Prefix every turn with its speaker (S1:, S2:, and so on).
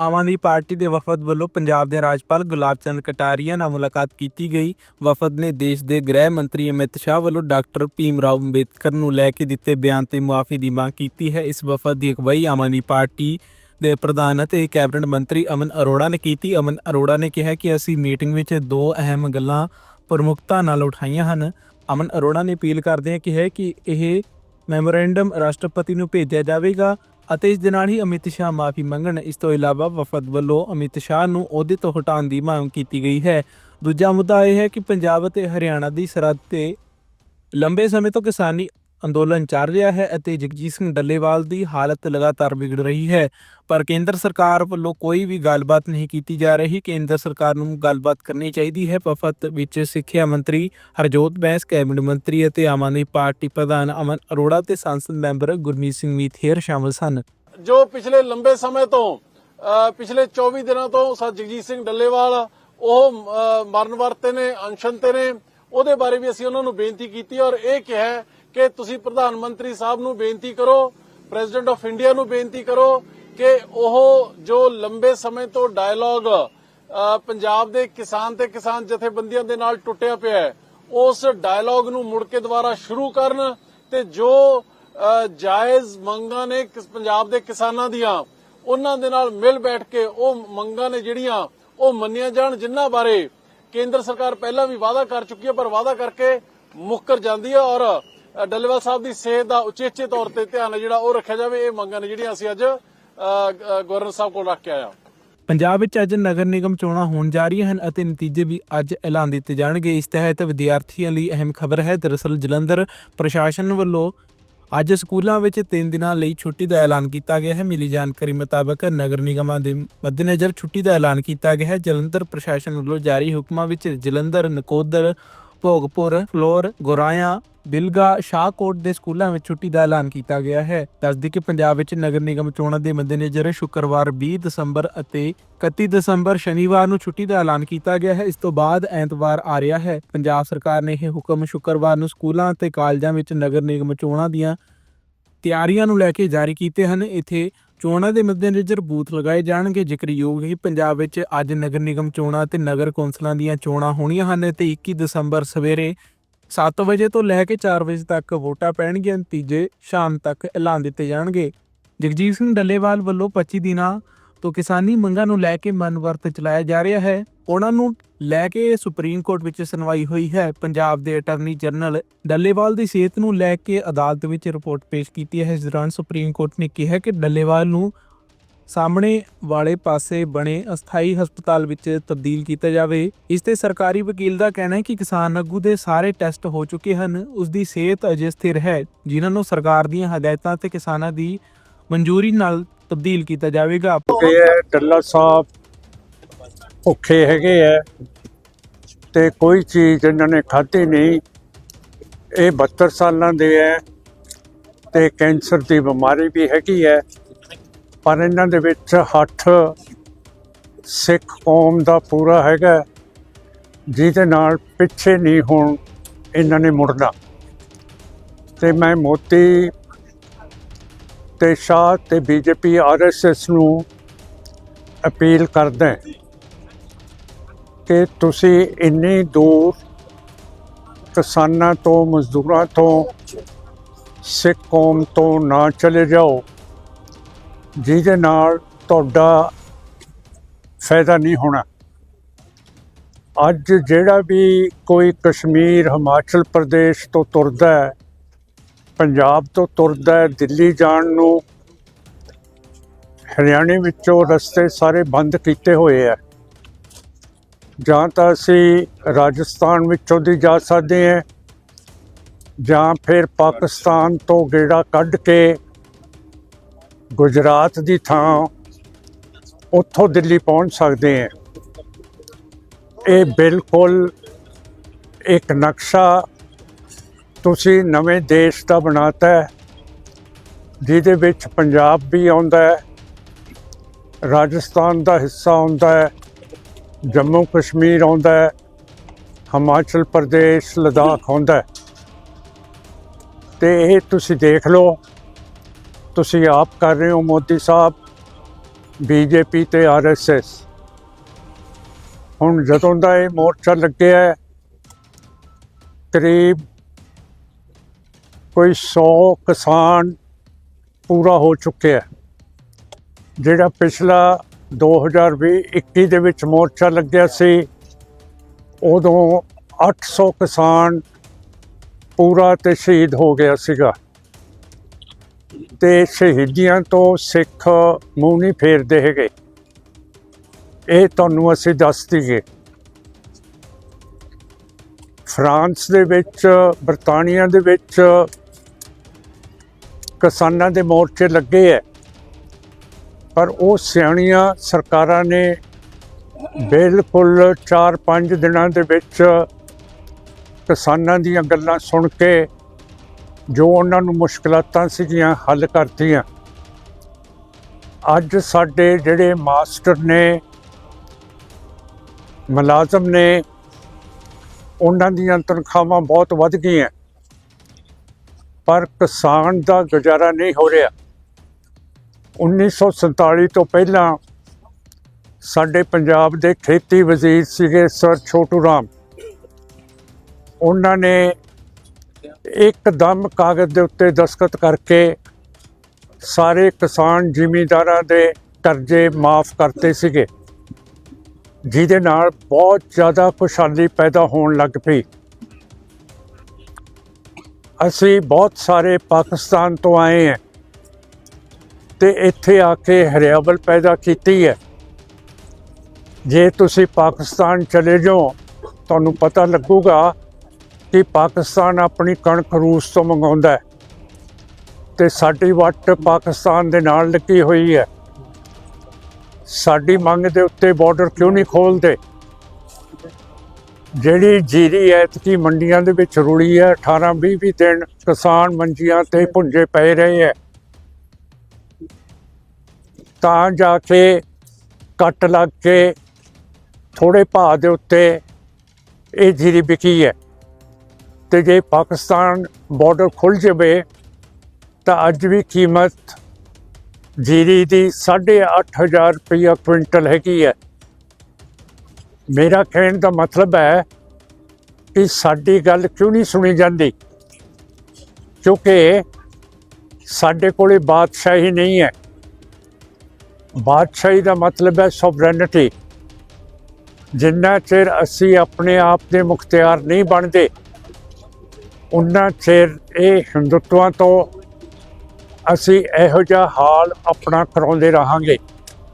S1: Aam Aadmi party ਦੇ ਵਫਦ ਵੱਲੋਂ ਪੰਜਾਬ ਦੇ ਰਾਜਪਾਲ ਗੁਲਾਬ ਚੰਦ ਕਟਾਰੀਆ ਨਾਲ ਮੁਲਾਕਾਤ ਕੀਤੀ ਗਈ। ਵਫਦ ਨੇ ਦੇਸ਼ ਦੇ ਗ੍ਰਹਿ ਮੰਤਰੀ ਅਮਿਤ ਸ਼ਾਹ ਵੱਲੋਂ ਡਾਕਟਰ ਭੀਮ ਰਾਓ ਅੰਬੇਦਕਰ ਨੂੰ ਲੈ ਕੇ ਦਿੱਤੇ ਬਿਆਨ ਤੇ ਮੁਆਫੀ ਦੀ ਮੰਗ ਕੀਤੀ ਹੈ। ਇਸ ਵਫਦ ਦੀ ਅਗਵਾਈ ਆਮ ਆਦਮੀ ਪਾਰਟੀ ਦੇ ਪ੍ਰਧਾਨ ਅਤੇ ਕੈਬਨਿਟ ਮੰਤਰੀ ਅਮਨ ਅਰੋੜਾ ਨੇ ਕੀਤੀ। ਅਮਨ ਅਰੋੜਾ ਨੇ ਕਿਹਾ ਕਿ ਅਸੀਂ ਮੀਟਿੰਗ ਵਿੱਚ ਦੋ ਅਹਿਮ ਗੱਲਾਂ ਪ੍ਰਮੁੱਖਤਾ ਨਾਲ ਉਠਾਈਆਂ ਹਨ। ਅਮਨ ਅਰੋੜਾ ਨੇ ਅਪੀਲ ਕਰਦੇ ਹਾਂ ਕਿ ਹੈ ਕਿ ਇਹ ਮੈਮੋਰੈਂਡਮ ਰਾਸ਼ਟਰਪਤੀ ਨੂੰ ਭੇਜਿਆ ਜਾਵੇਗਾ। ਅਤੇ ਇਸ ਦੇ ਨਾਲ ਹੀ ਅਮਿਤ ਸ਼ਾਹ ਮਾਫੀ ਮੰਗਣ। ਇਸ ਤੋਂ ਇਲਾਵਾ ਵਫਦ ਵੱਲੋਂ ਅਮਿਤ ਸ਼ਾਹ ਨੂੰ ਅਹੁਦੇ ਤੋਂ ਹਟਾਉਣ ਦੀ ਮੰਗ ਕੀਤੀ ਗਈ ਹੈ। ਦੂਜਾ ਮੁੱਦਾ ਇਹ ਹੈ ਕਿ ਪੰਜਾਬ ਅਤੇ ਹਰਿਆਣਾ ਦੀ ਸਰਹੱਦ ਤੇ ਲੰਬੇ ਸਮੇਂ ਤੋਂ ਕਿਸਾਨੀ ਅੰਦੋਲਨ ਚੱਲ ਰਿਹਾ ਹੈ ਅਤੇ ਜਗਜੀਤ ਸਿੰਘ ਡੱਲੇਵਾਲ ਦੀ ਹਾਲਤ ਲਗਾਤਾਰ ਵਿਗੜ ਰਹੀ ਹੈ। ਪਰ ਕੇਂਦਰ ਸਰਕਾਰ ਵੱਲੋਂ ਕੋਈ ਵੀ ਗੱਲਬਾਤ ਨਹੀਂ ਕੀਤੀ ਜਾ ਰਹੀ। ਕੇਂਦਰ ਸਰਕਾਰ ਨੂੰ ਗੱਲਬਾਤ ਕਰਨੀ ਚਾਹੀਦੀ ਹੈ। ਵਫਦ ਵਿੱਚ ਸਿੱਖਿਆ ਮੰਤਰੀ ਹਰਜੋਤ ਬੈਂਸ, ਕੈਬਨਿਟ ਮੰਤਰੀ ਅਤੇ ਆਮ ਆਦਮੀ ਪਾਰਟੀ ਪ੍ਰਧਾਨ ਅਮਨ ਅਰੋੜਾ ਤੇ ਸੰਸਦ ਮੈਂਬਰ ਗੁਰਮੀਤ ਸਿੰਘ ਮੀਥੇਰ ਸ਼ਾਮਲ ਸਨ।
S2: ਜੋ ਪਿਛਲੇ ਲੰਬੇ ਸਮੇਂ ਤੋਂ ਪਿਛਲੇ 24 ਦਿਨਾਂ ਤੋਂ ਸਰ ਜਗਜੀਤ ਸਿੰਘ ਡੱਲੇਵਾਲ, ਉਹ ਮਰਨ ਵਰਤੇ ਨੇ ਅਨਸ਼ਨ ਤੇ ਨੇ, ਉਹਦੇ ਬਾਰੇ ਵੀ ਅਸੀਂ ਉਹਨਾਂ ਨੂੰ ਬੇਨਤੀ ਕੀਤੀ ਔਰ ਇਹ ਕਿਹਾ ਕਿ ਤੁਸੀਂ ਪ੍ਰਧਾਨ ਮੰਤਰੀ ਸਾਹਿਬ ਨੂੰ ਬੇਨਤੀ ਕਰੋ, ਪ੍ਰੈਜ਼ੀਡੈਂਟ ਆਫ ਇੰਡੀਆ ਨੂੰ ਬੇਨਤੀ ਕਰੋ ਕਿ ਉਹ ਜੋ ਲੰਬੇ ਸਮੇਂ ਤੋਂ ਡਾਇਲੌਗ ਪੰਜਾਬ ਦੇ ਕਿਸਾਨ ਤੇ ਕਿਸਾਨ ਜਥੇਬੰਦੀਆਂ ਦੇ ਨਾਲ ਟੁੱਟਿਆ ਪਿਆ ਹੈ, ਉਸ ਡਾਇਲੌਗ ਨੂੰ ਮੁੜ ਕੇ ਦੁਬਾਰਾ ਸ਼ੁਰੂ ਕਰਨ ਤੇ ਜੋ ਜਾਇਜ਼ ਮੰਗਾਂ ਨੇ ਪੰਜਾਬ ਦੇ ਕਿਸਾਨਾਂ ਦੀਆਂ, ਉਹਨਾਂ ਦੇ ਨਾਲ ਮਿਲ ਬੈਠ ਕੇ ਉਹ ਮੰਗਾਂ ਨੇ ਜਿਹੜੀਆਂ ਉਹ ਮੰਨੀਆਂ ਜਾਣ ਜਿਨ੍ਹਾਂ ਬਾਰੇ ਕੇਂਦਰ ਸਰਕਾਰ ਪਹਿਲਾਂ ਵੀ ਵਾਅਦਾ ਕਰ ਚੁੱਕੀ ਹੈ, ਪਰ ਵਾਅਦਾ ਕਰਕੇ ਮੁੱਕਰ ਜਾਂਦੀ ਹੈ ਔਰ ਡੱਲੇਵਾਲ ਸਾਹਿਬ ਦੀ ਸਿਹਤ ਦਾ ਉਚੇਚੇ ਤੌਰ ਤੇ ਧਿਆਨ ਜਿਹੜਾ ਉਹ ਰੱਖਿਆ ਜਾਵੇ, ਇਹ ਮੰਗਾਂ ਨੇ ਜਿਹੜੀਆਂ ਅਸੀਂ ਅੱਜ ਗਵਰਨਰ ਸਾਹਿਬ ਕੋਲ ਰੱਖ ਕੇ ਆਇਆ
S1: ਪੰਜਾਬ ਵਿੱਚ ਅੱਜ ਨਗਰ ਨਿਗਮ ਚੋਣਾਂ ਹੋਣ ਜਾ ਰਹੀਆਂ ਹਨ ਅਤੇ ਨਤੀਜੇ ਵੀ ਅੱਜ ਐਲਾਨ ਦਿੱਤੇ ਜਾਣਗੇ। ਇਸ ਤਹਿਤ ਵਿਦਿਆਰਥੀਆਂ ਲਈ ਅਹਿਮ ਖਬਰ ਹੈ। ਦਰਅਸਲ ਜਲੰਧਰ ਪ੍ਰਸ਼ਾਸਨ ਵੱਲੋਂ ਅੱਜ ਸਕੂਲਾਂ ਵਿੱਚ 3 ਦਿਨਾਂ ਲਈ ਛੁੱਟੀ ਦਾ ਐਲਾਨ ਕੀਤਾ ਗਿਆ ਹੈ। ਮਿਲੀ ਜਾਣਕਾਰੀ ਮੁਤਾਬਕ ਨਗਰ ਨਿਗਮਾਂ ਦੇ ਮੱਦੇਨਜ਼ਰ ਛੁੱਟੀ ਦਾ ਐਲਾਨ ਕੀਤਾ ਗਿਆ ਹੈ। ਜਲੰਧਰ ਪ੍ਰਸ਼ਾਸਨ ਵੱਲੋਂ ਜਾਰੀ ਹੁਕਮਾਂ ਵਿੱਚ ਜਲੰਧਰ, ਨਕੋਦਰ ਭੋਗਪੁਰ, ਫਲੋਰ, ਗੋਰਾਇਆ, ਬਿਲਗਾ, ਸ਼ਾਹਕੋਟ ਦੇ ਸਕੂਲਾਂ ਵਿੱਚ ਛੁੱਟੀ ਦਾ ਐਲਾਨ ਕੀਤਾ ਗਿਆ ਹੈ। ਦੱਸਦੀ ਕਿ ਪੰਜਾਬ ਵਿੱਚ ਨਗਰ ਨਿਗਮ ਚੋਣਾਂ ਦੇ ਮੱਦੇਨਜ਼ਰ ਸ਼ੁੱਕਰਵਾਰ 20 ਦਸੰਬਰ ਅਤੇ 31 ਦਸੰਬਰ ਸ਼ਨੀਵਾਰ ਨੂੰ ਛੁੱਟੀ ਦਾ ਐਲਾਨ ਕੀਤਾ ਗਿਆ ਹੈ। ਇਸ ਤੋਂ ਬਾਅਦ ਐਤਵਾਰ ਆ ਰਿਹਾ ਹੈ। ਪੰਜਾਬ ਸਰਕਾਰ ਨੇ ਇਹ ਹੁਕਮ ਸ਼ੁੱਕਰਵਾਰ ਨੂੰ ਸਕੂਲਾਂ ਅਤੇ ਕਾਲਜਾਂ ਵਿੱਚ ਨਗਰ ਨਿਗਮ ਚੋਣਾਂ ਦੀਆਂ ਤਿਆਰੀਆਂ ਨੂੰ ਲੈ ਕੇ ਜਾਰੀ ਕੀਤੇ ਹਨ। ਇੱਥੇ ਚੋਣਾਂ ਦੇ ਮੱਦੇਨਜ਼ਰ ਬੂਥ ਲਗਾਏ ਜਾਣਗੇ। ਜ਼ਿਕਰਯੋਗ ਹੈ ਪੰਜਾਬ ਵਿੱਚ ਅੱਜ ਨਗਰ ਨਿਗਮ ਚੋਣਾਂ ਤੇ ਨਗਰ ਕੌਂਸਲਾਂ ਦੀਆਂ ਚੋਣਾਂ ਹੋਣੀਆਂ ਹਨ ਤੇ 21 ਦਸੰਬਰ ਸਵੇਰੇ 7 ਵਜੇ ਤੋਂ ਲੈ ਕੇ 4 ਵਜੇ ਤੱਕ ਵੋਟਾਂ ਪੈਣਗੀਆਂ। ਨਤੀਜੇ ਸ਼ਾਮ ਤੱਕ ਐਲਾਨ ਦਿੱਤੇ ਜਾਣਗੇ। ਜਗਜੀਤ ਸਿੰਘ ਡੱਲੇਵਾਲ ਵੱਲੋਂ 25 ਦਿਨਾਂ ਤੋਂ ਕਿਸਾਨੀ ਮੰਗਾਂ ਨੂੰ ਲੈ ਕੇ ਮਨਵਰਤ ਚਲਾਇਆ ਜਾ ਰਿਹਾ ਹੈ। ਉਹਨਾਂ ਨੂੰ ਲੈ ਕੇ ਸੁਪਰੀਮ ਕੋਰਟ ਵਿੱਚ ਸੁਣਵਾਈ ਹੋਈ ਹੈ। ਪੰਜਾਬ ਦੇ ਅਟਾਰਨੀ ਜਨਰਲ ਡੱਲੇਵਾਲ ਦੀ ਸਿਹਤ ਨੂੰ ਲੈ ਕੇ ਅਦਾਲਤ ਵਿੱਚ ਰਿਪੋਰਟ ਪੇਸ਼ ਕੀਤੀ ਹੈ। ਇਸ ਦੌਰਾਨ ਸੁਪਰੀਮ ਕੋਰਟ ਨੇ ਕਿਹਾ ਕਿ ਡੱਲੇਵਾਲ ਨੂੰ ਸਾਹਮਣੇ ਵਾਲੇ ਪਾਸੇ ਬਣੇ ਅਸਥਾਈ ਹਸਪਤਾਲ ਵਿੱਚ ਤਬਦੀਲ ਕੀਤਾ ਜਾਵੇ। ਇਸ ਤੇ ਸਰਕਾਰੀ ਵਕੀਲ ਦਾ ਕਹਿਣਾ ਹੈ ਕਿ ਕਿਸਾਨ ਆਗੂ ਦੇ ਸਾਰੇ ਟੈਸਟ ਹੋ ਚੁੱਕੇ ਹਨ। ਉਸ ਦੀ ਸਿਹਤ ਅਜੇ ਸਥਿਰ ਹੈ, ਜਿਨ੍ਹਾਂ ਨੂੰ ਸਰਕਾਰ ਦੀਆਂ ਹਦਾਇਤਾਂ ਤੇ ਕਿਸਾਨਾਂ ਦੀ ਮਨਜ਼ੂਰੀ ਨਾਲ ਤਬਦੀਲ ਕੀਤਾ ਜਾਵੇਗਾ।
S3: ਡੱਲਾ ਸਾਹਿਬ ਭੁੱਖੇ ਹੈਗੇ ਆ ਤੇ ਕੋਈ ਚੀਜ਼ ਇਹਨਾਂ ਨੇ ਖਾਧੀ ਨਹੀਂ। ਇਹ 72 ਸਾਲਾਂ ਦੇ ਹੈ ਤੇ ਕੈਂਸਰ ਦੀ ਬਿਮਾਰੀ ਵੀ ਹੈਗੀ ਹੈ ਪਰ ਇਹਨਾਂ ਦੇ ਵਿੱਚ ਹੱਥ ਸਿੱਖ ਕੌਮ ਦਾ ਪੂਰਾ ਹੈਗਾ ਜਿਹਦੇ ਨਾਲ ਪਿੱਛੇ ਨਹੀਂ ਹੋਣ ਇਹਨਾਂ ਨੇ ਮੁੜਨਾ। ਤੇ ਮੈਂ ਮੋਦੀ ਤੇ ਸ਼ਾਹ ਤੇ ਬੀਜੇਪੀ ਆਰਐਸਐਸ ਨੂੰ ਅਪੀਲ ਕਰਦਾ ਕਿ ਤੁਸੀਂ ਇੰਨੀ ਦੂਰ ਕਿਸਾਨਾਂ ਤੋਂ, ਮਜ਼ਦੂਰਾਂ ਤੋਂ, ਸਿੱਖ ਕੌਮ ਤੋਂ ਨਾ ਚਲੇ ਜਾਓ, ਜਿਹਦੇ ਨਾਲ ਤੁਹਾਡਾ ਫਾਇਦਾ ਨਹੀਂ ਹੋਣਾ। ਅੱਜ ਜਿਹੜਾ ਵੀ ਕੋਈ ਕਸ਼ਮੀਰ, ਹਿਮਾਚਲ ਪ੍ਰਦੇਸ਼ ਤੋਂ ਤੁਰਦਾ ਹੈ, ਪੰਜਾਬ ਤੋਂ ਤੁਰਦਾ ਹੈ, ਦਿੱਲੀ ਜਾਣ ਨੂੰ, ਹਰਿਆਣੇ ਵਿੱਚੋਂ ਰਸਤੇ ਸਾਰੇ ਬੰਦ ਕੀਤੇ ਹੋਏ ਆ। ਜਾਂ ਤਾਂ ਅਸੀਂ ਰਾਜਸਥਾਨ ਵਿੱਚੋਂ ਦੀ ਜਾ ਸਕਦੇ ਹਾਂ, ਜਾਂ ਫਿਰ ਪਾਕਿਸਤਾਨ ਤੋਂ ਗੇੜਾ ਕੱਢ ਕੇ ਗੁਜਰਾਤ ਦੀ ਥਾਂ ਉੱਥੋਂ ਦਿੱਲੀ ਪਹੁੰਚ ਸਕਦੇ ਹਾਂ। ਇਹ ਬਿਲਕੁਲ ਇੱਕ ਨਕਸ਼ਾ ਤੁਸੀਂ ਨਵੇਂ ਦੇਸ਼ ਦਾ ਬਣਾਤਾ ਹੈ, ਜਿਹਦੇ ਵਿੱਚ ਪੰਜਾਬ ਵੀ ਆਉਂਦਾ ਹੈ, ਰਾਜਸਥਾਨ ਦਾ ਹਿੱਸਾ ਆਉਂਦਾ ਹੈ ਜੰਮੂ ਕਸ਼ਮੀਰ ਆਉਂਦਾ ਹੈ ਹਿਮਾਚਲ ਪ੍ਰਦੇਸ਼ ਲਦਾਖ ਆਉਂਦਾ ਹੈ। ਤੇ ਇਹ ਤੁਸੀਂ ਦੇਖ ਲਓ ਤੁਸੀਂ ਆਪ ਕਰ ਰਹੇ ਹੋ ਮੋਦੀ ਸਾਹਿਬ ਬੀਜੇਪੀ ਤੇ ਆਰਐਸਐਸ ਹੁਣ ਜਦੋਂ ਦਾ ਇਹ ਮੋਰਚਾ ਲੱਗਿਆ ਹੈ, ਕਰੀਬ ਕੋਈ 100 ਕਿਸਾਨ ਪੂਰਾ ਹੋ ਚੁੱਕਿਆ ਜਿਹੜਾ ਪਿਛਲਾ 2020-21 ਦੇ ਵਿੱਚ ਮੋਰਚਾ ਲੱਗਿਆ ਸੀ। ਉਦੋਂ 800 ਕਿਸਾਨ ਪੂਰਾ ਤੇ ਸ਼ਹੀਦ ਹੋ ਗਿਆ ਸੀਗਾ। ਤੇ ਸ਼ਹੀਦੀਆਂ ਤੋਂ ਸਿੱਖ ਮੂੰਹ ਨਹੀਂ ਫੇਰਦੇ ਹੈਗੇ। ਇਹ ਤੁਹਾਨੂੰ ਅਸੀਂ ਦੱਸ ਦਈਏ। ਫਰਾਂਸ ਦੇ ਵਿੱਚ, ਬਰਤਾਨੀਆ ਦੇ ਵਿੱਚ ਕਿਸਾਨਾਂ ਦੇ ਮੋਰਚੇ ਲੱਗੇ ਐ। ਪਰ ਉਹ ਸਿਆਣੀਆਂ ਸਰਕਾਰਾਂ ਨੇ ਬਿਲਕੁਲ 4-5 ਦਿਨਾਂ ਦੇ ਵਿੱਚ ਕਿਸਾਨਾਂ ਦੀਆਂ ਗੱਲਾਂ ਸੁਣ ਕੇ ਜੋ ਉਹਨਾਂ ਨੂੰ ਮੁਸ਼ਕਲਾਤਾਂ ਸੀਗੀਆਂ ਹੱਲ ਕਰਤੀਆਂ। ਅੱਜ ਸਾਡੇ ਜਿਹੜੇ ਮਾਸਟਰ ਨੇ, ਮੁਲਾਜ਼ਮ ਨੇ, ਉਹਨਾਂ ਦੀਆਂ ਤਨਖਾਹਾਂ ਬਹੁਤ ਵੱਧ ਗਈਆਂ। ਪਰ ਕਿਸਾਨ ਦਾ ਗੁਜ਼ਾਰਾ ਨਹੀਂ ਹੋ ਰਿਹਾ। 1947 ਤੋਂ ਪਹਿਲਾਂ ਸਾਡੇ ਪੰਜਾਬ ਦੇ ਖੇਤੀ ਵਜ਼ੀਰ ਸੀਗੇ ਸਰ ਛੋਟੂ ਰਾਮ। ਉਹਨਾਂ ਨੇ ਇੱਕਦਮ ਕਾਗਜ਼ ਦੇ ਉੱਤੇ ਦਸਖਤ ਕਰਕੇ ਸਾਰੇ ਕਿਸਾਨ ਜ਼ਿਮੀਂਦਾਰਾਂ ਦੇ ਕਰਜ਼ੇ ਮਾਫ ਕਰਤੇ ਸੀਗੇ, ਜਿਹਦੇ ਨਾਲ ਬਹੁਤ ਜ਼ਿਆਦਾ ਖੁਸ਼ਹਾਲੀ ਪੈਦਾ ਹੋਣ ਲੱਗ ਪਈ। ਅਸੀਂ ਬਹੁਤ ਸਾਰੇ ਪਾਕਿਸਤਾਨ ਤੋਂ ਆਏ ਹਾਂ। ਤੇ ਇੱਥੇ ਆ ਕੇ ਹਰਿਆਵਲ ਪੈਦਾ ਕੀਤੀ ਹੈ। ਜੇ ਤੁਸੀਂ ਪਾਕਿਸਤਾਨ ਚਲੇ ਜਾਓ, ਤੁਹਾਨੂੰ ਪਤਾ ਲੱਗੂਗਾ ਕਿ ਪਾਕਿਸਤਾਨ ਆਪਣੀ ਕਣਕ ਰੂਸ ਤੋਂ ਮੰਗਾਉਂਦਾ ਹੈ। ਤੇ ਸਾਡੀ ਵੱਟ ਪਾਕਿਸਤਾਨ ਦੇ ਨਾਲ ਲੱਗੀ ਹੋਈ ਹੈ। ਸਾਡੀ ਮੰਗ ਦੇ ਉੱਤੇ ਬਾਰਡਰ ਕਿਉਂ ਨਹੀਂ ਖੋਲਦੇ? ਜਿਹੜੀ ਜੀਰੀ ਐਤਕੀ ਮੰਡੀਆਂ ਦੇ ਵਿੱਚ ਰੁਲੀ ਹੈ 18 20 20 ਦਿਨ ਕਿਸਾਨ ਮੰਜੀਆਂ ਤੇ ਭੁੰਜੇ ਪਏ ਰਹੇ ਹੈ। ਤਾਂ ਜਾ ਕੇ ਕੱਟ ਲੱਗ ਕੇ ਥੋੜੇ ਭਾਅ ਦੇ ਉੱਤੇ ਇਹ ਜੀਰੀ ਵਿਕੀ ਹੈ। ਤੇ ਜੇ ਪਾਕਿਸਤਾਨ ਬਾਰਡਰ ਖੁੱਲ ਜਾਵੇ, ਤਾਂ ਅੱਜ ਵੀ ਕੀਮਤ ਜੀਰੀ ਦੀ 8500 ਰੁਪਇਆ ਕੁਇੰਟਲ ਹੈਗੀ ਹੈ। ਮੇਰਾ ਕਹਿਣ ਦਾ ਮਤਲਬ ਹੈ ਕਿ ਸਾਡੀ ਗੱਲ ਕਿਉਂ ਨਹੀਂ ਸੁਣੀ ਜਾਂਦੀ? ਕਿਉਂਕਿ ਸਾਡੇ ਕੋਲੇ ਬਾਦਸ਼ਾਹੀ ਨਹੀਂ ਹੈ। ਬਾਦਸ਼ਾਹੀ ਦਾ ਮਤਲਬ ਹੈ ਸੋਵਰੇਨਿਟੀ ਜਿੰਨਾ ਚਿਰ ਅਸੀਂ ਆਪਣੇ ਆਪ ਦੇ ਮੁਖਤਿਆਰ ਨਹੀਂ ਬਣਦੇ ਉਹਨਾਂ ਚਿਰ ਇਹ ਹਿੰਦੁੱਤਵਾਂ ਤੋਂ ਅਸੀਂ ਇਹੋ ਜਿਹਾ ਹਾਲ ਆਪਣਾ ਕਰਾਉਂਦੇ ਰਹਾਂਗੇ।